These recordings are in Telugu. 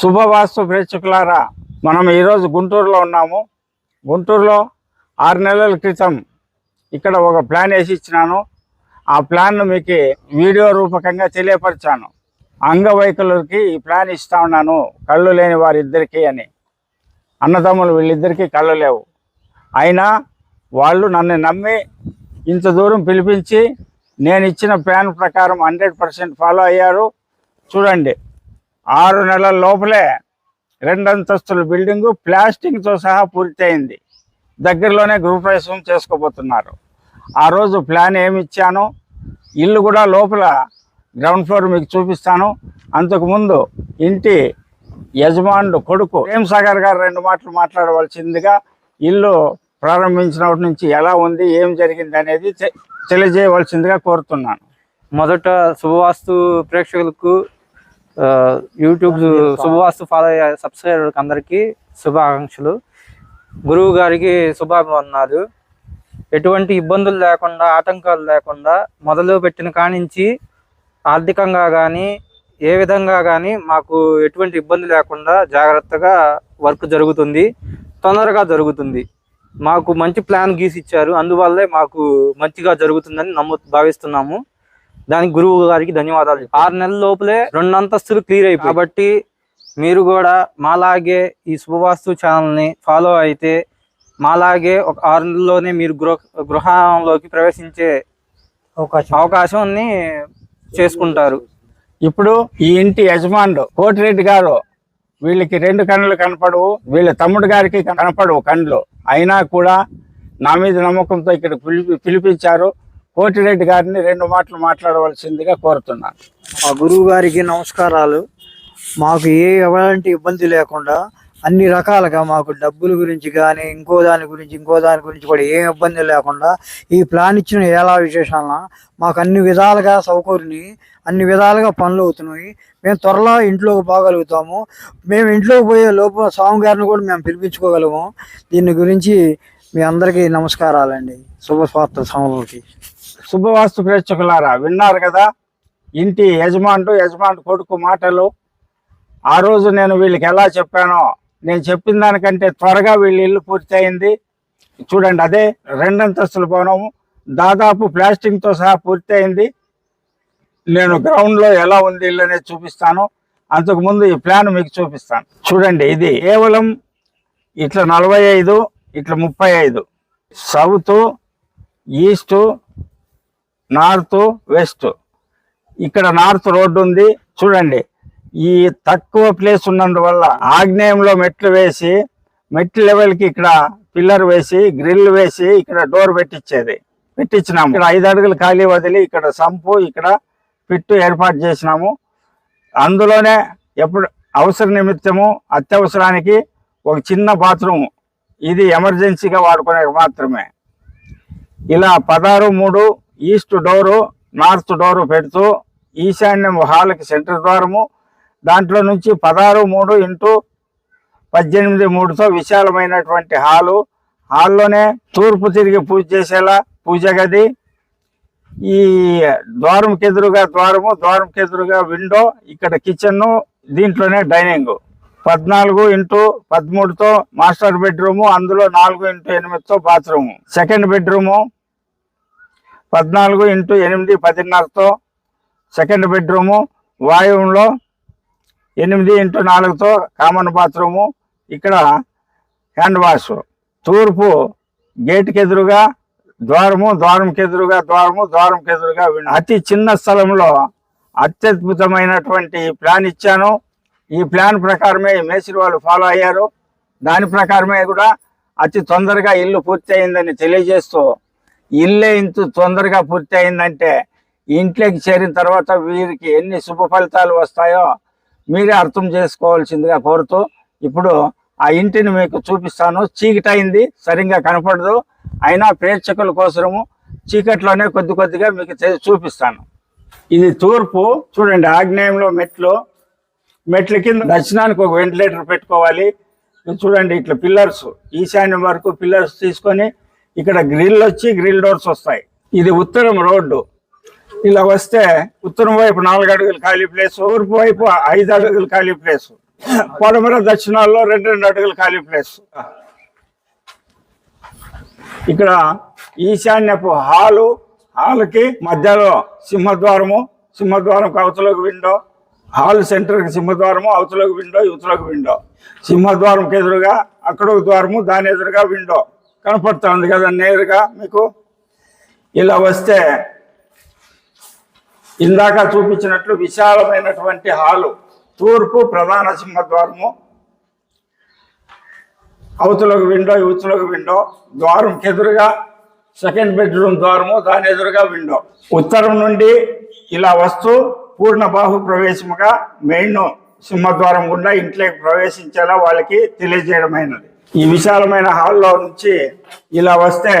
శుభవాస్తు ప్రేక్షకులారా మనం ఈరోజు గుంటూరులో ఉన్నాము. గుంటూరులో ఆరు నెలల క్రితం ఇక్కడ ఒక ప్లాన్ వేసి ఇచ్చినాను ఆ ప్లాన్ను మీకు వీడియో రూపకంగా తెలియపరిచాను. అంగవైకలుకి ఈ ప్లాన్ ఇస్తా ఉన్నాను కళ్ళు లేని వారిద్దరికీ అని. అన్నదమ్ములు వీళ్ళిద్దరికీ కళ్ళు లేవు. అయినా వాళ్ళు నన్ను నమ్మి ఇంత దూరం పిలిపించి నేను ఇచ్చిన ప్లాన్ ప్రకారం హండ్రెడ్ పర్సెంట్ ఫాలో అయ్యారు. చూడండి ఆరు నెలల లోపలే రెండంతస్తుల బిల్డింగు ప్లాస్టింగ్తో సహా పూర్తయింది. దగ్గరలోనే గృహప్రవేశం చేసుకోబోతున్నారు. ఆ రోజు ప్లాన్ ఏమి ఇచ్చాను ఇల్లు కూడా లోపల గ్రౌండ్ ఫ్లోర్ మీకు చూపిస్తాను. అంతకుముందు ఇంటి యజమానుడు కొడుకు ప్రేమ్ సాగర్ గారు రెండు మాటలు మాట్లాడవలసిందిగా ఇల్లు ప్రారంభించినప్పటి నుంచి ఎలా ఉంది ఏం జరిగింది అనేది తెలియజేయవలసిందిగా కోరుతున్నాను. మొదట శుభవాస్తు ప్రేక్షకులకు యూట్యూబ్ శుభవాస్తు ఫాలో అయ్యే సబ్స్క్రైబర్లకు అందరికీ శుభాకాంక్షలు. గురువు గారికి శుభాభివందనాలు. ఎటువంటి ఇబ్బందులు లేకుండా ఆటంకాలు లేకుండా మొదలు పెట్టిన కానించి ఆర్థికంగా కానీ ఏ విధంగా కానీ మాకు ఎటువంటి ఇబ్బంది లేకుండా జాగ్రత్తగా వర్క్ జరుగుతుంది. తొందరగా జరుగుతుంది. మాకు మంచి ప్లాన్ గీసి ఇచ్చారు అందువల్లే మాకు మంచిగా జరుగుతుందని నమ్ము భావిస్తున్నాము. దానికి గురువు గారికి ధన్యవాదాలు ఆరు నెలల లోపలే రెండు అంతస్తులు క్లియర్ అయిపోయి కాబట్టి మీరు కూడా మాలాగే ఈ శుభవాస్తు ఛానల్ని ఫాలో అయితే మాలాగే ఒక ఆరు నెలల్లోనే మీరు గృహ గృహంలోకి ప్రవేశించే అవకాశం. అవకాశాన్ని చేసుకుంటారు. ఇప్పుడు ఈ ఇంటి యజమానుడు కోటిరెడ్డి గారు వీళ్ళకి రెండు కన్నులు కనపడవు వీళ్ళ తమ్ముడు గారికి కనపడవు కళ్ళు అయినా కూడా నా మీద నమ్మకంతో ఇక్కడ పిలిపి పిలిపించారు. కోటిరెడ్డి గారిని రెండు మాటలు మాట్లాడవలసిందిగా కోరుతున్నాను. ఆ గురువు గారికి నమస్కారాలు. మాకు ఏ ఎలాంటి ఇబ్బంది లేకుండా అన్ని రకాలుగా మాకు డబ్బుల గురించి కానీ ఇంకో దాని గురించి ఇంకో దాని గురించి కూడా ఏం ఇబ్బంది లేకుండా ఈ ప్లాన్ ఇచ్చిన ఎలా విశేషాలన మాకు అన్ని విధాలుగా సౌకర్యని అన్ని విధాలుగా పనులు అవుతున్నాయి. మేము త్వరలో ఇంట్లోకి పోగలుగుతాము. మేము ఇంట్లోకి పోయే లోపల స్వామి గారిని కూడా మేము పిలిపించుకోగలము. దీని గురించి మీ అందరికీ నమస్కారాలండి. శుభ స్వార్థ సమలకి శుభవాస్తు ప్రేక్షకులారా విన్నారు కదా? ఇంటి యజమానుడు యజమాను కొడుకు మాటలు. ఆ రోజు నేను వీళ్ళకి ఎలా చెప్పానో నేను చెప్పిన దానికంటే త్వరగా వీళ్ళ ఇల్లు పూర్తయింది. చూడండి అదే రెండంతస్తుల భవనము. దాదాపు ప్లాస్టింగ్తో సహా పూర్తయింది. నేను గ్రౌండ్లో ఎలా ఉంది ఇల్లు అనేది చూపిస్తాను. అంతకుముందు ఈ ప్లాన్ మీకు చూపిస్తాను. చూడండి ఇది కేవలం ఇట్లా నలభై ఐదు ఇట్లా ముప్పై ఐదు. South east north west. ఇక్కడ నార్త్ రోడ్డు ఉంది. చూడండి. ఈ తక్కువ ప్లేస్ ఉన్నందువల్ల ఆగ్నేయంలో మెట్లు వేసి మెట్లు లెవెల్కి ఇక్కడ పిల్లర్ వేసి గ్రిల్ వేసి ఇక్కడ డోర్ పెట్టించేది పెట్టించినాము ఇక్కడ ఐదు అడుగులు ఖాళీ వదిలి ఇక్కడ సంపు ఇక్కడ పిట్టు ఏర్పాటు చేసినాము. అందులోనే ఎప్పుడు అవసర నిమిత్తము అత్యవసరానికి ఒక చిన్న బాత్రూము. ఇది ఎమర్జెన్సీగా వాడుకునే మాత్రమే. ఇలా పదహారు మూడు ఈస్ట్ డోరు నార్త్ డోరు పెడుతూ ఈశాన్యం హాల్కి సెంటర్ ద్వారము. దాంట్లో నుంచి పదహారు మూడు ఇంటూ పద్దెనిమిది మూడుతో విశాలమైనటువంటి హాలు. హాల్లోనే తూర్పు తిరిగి పూజ చేసేలా పూజ గది. ఈ ద్వారంకి ఎదురుగా ద్వారము ద్వారంకి ఎదురుగా విండో ఇక్కడ కిచెన్ దీంట్లోనే డైనింగ్. పద్నాలుగు ఇంటూ పదమూడుతో మాస్టర్ బెడ్రూము అందులో నాలుగు ఇంటూ ఎనిమిదితో బాత్రూము. సెకండ్ బెడ్రూము పద్నాలుగు ఇంటూ ఎనిమిది పదిన్నరతో సెకండ్ బెడ్రూము వాయువులో ఎనిమిది ఇంటూ నాలుగుతో కామన్ బాత్రూము ఇక్కడ హ్యాండ్ వాష్. తూర్పు గేట్కి ఎదురుగా ద్వారము ద్వారంకి ఎదురుగా ద్వారము ద్వారంకి ఎదురుగా అతి చిన్న స్థలంలో అత్యద్భుతమైనటువంటి ప్లాన్ ఇచ్చాను. ఈ ప్లాన్ ప్రకారమే మేసిరి మేస్త్రి వాళ్ళు ఫాలో అయ్యారు. దాని ప్రకారమే కూడా అతి తొందరగా ఇల్లు పూర్తి అయిందని తెలియజేస్తూ ఇల్లే ఇంత తొందరగా పూర్తి అయిందంటే ఇంట్లోకి చేరిన తర్వాత వీరికి ఎన్ని శుభ ఫలితాలు వస్తాయో మీరే అర్థం చేసుకోవాల్సిందిగా కోరుతూ ఇప్పుడు ఆ ఇంటిని మీకు చూపిస్తాను. చీకటైంది సరిగ్గా కనపడదు. అయినా ప్రేక్షకుల కోసము చీకట్లోనే కొద్ది కొద్దిగా మీకు చే- చూపిస్తాను. ఇది తూర్పు చూడండి ఆగ్నేయంలో మెట్లు. మెట్ల కింద దర్శనానికి ఒక వెంటిలేటర్ పెట్టుకోవాలి. చూడండి ఇట్లా పిల్లర్స్ ఈశాన్యం వరకు పిల్లర్స్ తీసుకొని ఇక్కడ గ్రిల్ వచ్చి గ్రిల్ డోర్స్ వస్తాయి. ఇది ఉత్తరం రోడ్డు. ఇలా వస్తే ఉత్తరం వైపు నాలుగు అడుగులు ఖాళీ ప్లేస్ తూర్పు వైపు ఐదు అడుగులు ఖాళీ ప్లేస్. పడమర దక్షిణాల్లో రెండు రెండు అడుగులు ఖాళీ ప్లేస్. ఇక్కడ ఈశాన్యపు హాలు హాల్కి మధ్యలో సింహద్వారము సింహద్వారం అవతలకు విండో హాల్ సెంటర్కి సింహద్వారము అవతలకు విండో యువతలకు విండో. సింహద్వారంకి ఎదురుగా అక్కడ ఒక ద్వారము దాని ఎదురుగా విండో. కనపడుతుంది కదా నేరుగా మీకు? ఇలా వస్తే ఇందాక చూపించినట్లు విశాలమైనటువంటి హాలు తూర్పు ప్రధాన సింహద్వారము అవతలకు విండో యువతలకు విండో ద్వారం ఎదురుగా సెకండ్ బెడ్రూమ్ ద్వారము దాని ఎదురుగా విండో. ఉత్తరం నుండి ఇలా వస్తూ పూర్ణ బాహు ప్రవేశముగా మెయిన్ సింహద్వారం గుండా ఇంట్లోకి ప్రవేశించేలా వాళ్ళకి తెలియజేయడమైనది. ఈ విశాలమైన హాల్లో నుంచి ఇలా వస్తే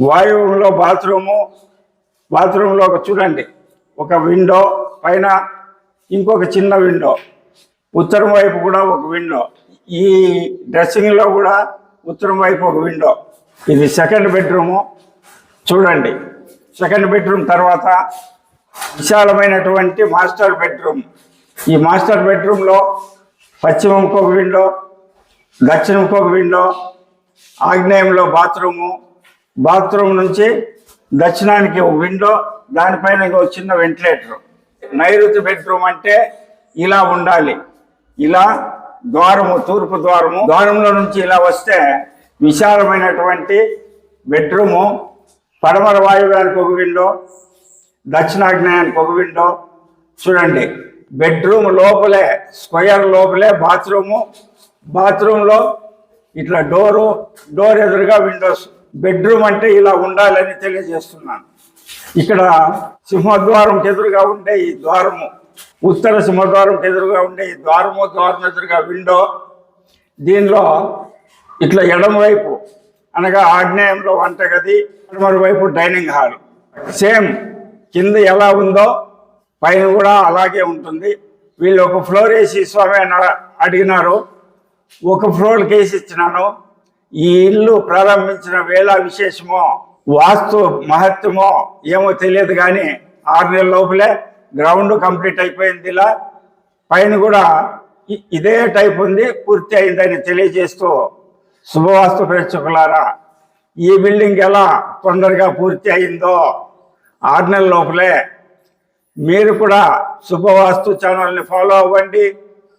వాయువులో బాత్రూము బాత్రూంలో ఒక చూడండి ఒక విండో పైన ఇంకొక చిన్న విండో ఉత్తరం వైపు కూడా ఒక విండో ఈ డ్రెస్సింగ్లో కూడా ఉత్తరం వైపు ఒక విండో. ఇది సెకండ్ బెడ్రూము. చూడండి సెకండ్ బెడ్రూమ్ తర్వాత విశాలమైనటువంటి మాస్టర్ బెడ్రూమ్. ఈ మాస్టర్ బెడ్రూమ్లో పశ్చిమంకి ఒక విండో దక్షిణంకి ఒక విండో ఆగ్నేయంలో బాత్రూము బాత్రూమ్ నుంచి దక్షిణానికి ఒక విండో దానిపైన ఇంకో చిన్న వెంటిలేటర్. నైరుతి బెడ్రూమ్ అంటే ఇలా ఉండాలి. ఇలా ద్వారము తూర్పు ద్వారము ద్వారంలో నుంచి ఇలా వస్తే విశాలమైనటువంటి బెడ్రూము పడమర వాయువ్యానికి ఒక విండో దక్షిణాగ్నేయానికి ఒక విండో. చూడండి బెడ్రూమ్ లోపలే స్క్వేర్ లోపలే బాత్రూము బాత్రూంలో ఇట్లా డోరు డోర్ ఎదురుగా విండోస్ బెడ్రూమ్ అంటే ఇలా ఉండాలని తెలియజేస్తున్నాను. ఇక్కడ సింహద్వారం ఎదురుగా ఉండే ఈ ద్వారము ఉత్తర సింహద్వారం ఎదురుగా ఉండే ఈ ద్వారము ద్వారం ఎదురుగా విండో దీనిలో ఇట్లా ఎడమవైపు అనగా ఆగ్నేయంలో వంటగది మరోవైపు డైనింగ్ హాల్. సేమ్ కింద ఎలా ఉందో పైన కూడా అలాగే ఉంటుంది. వీళ్ళు ఒక ఫ్లోర్ వేసి స్వామి అని అడిగినారు. ఒక ఫ్లోర్ కేసి ఇచ్చినాను. ఈ ఇల్లు ప్రారంభించిన వేళ విశేషమో వాస్తు మహత్వమో ఏమో తెలియదు కానీ ఆరు నెలల లోపలే గ్రౌండ్ కంప్లీట్ అయిపోయింది ఇలా. పైన కూడా ఇ- ఇదే టైప్ ఉంది పూర్తి అయిందని తెలియజేస్తూ శుభవాస్తు ప్రేక్షకులారా ఈ బిల్డింగ్ ఎలా తొందరగా పూర్తి అయిందో ఆరు నెలల లోపలే మీరు కూడా శుభవాస్తు ఛానల్ని ఫాలో అవ్వండి.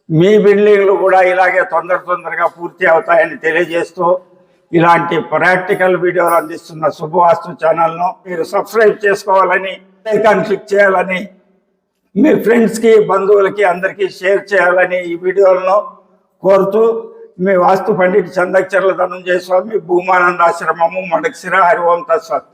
మీ బిల్డింగ్లు కూడా ఇలాగే తొందర తొందరగా పూర్తి అవుతాయని తెలియజేస్తూ ఇలాంటి ప్రాక్టికల్ వీడియోలు అందిస్తున్న శుభవాస్తు ఛానల్ను మీరు సబ్స్క్రైబ్ చేసుకోవాలని ఐకాన్ క్లిక్ చేయాలని మీ ఫ్రెండ్స్కి బంధువులకి అందరికీ షేర్ చేయాలని ఈ వీడియోలను కోరుతూ మీ వాస్తు పండిట్ చందక్షర్ల ధనుంజయ స్వామి భూమానందాశ్రమము మడక్సిర హరి ఓం తత్సత్.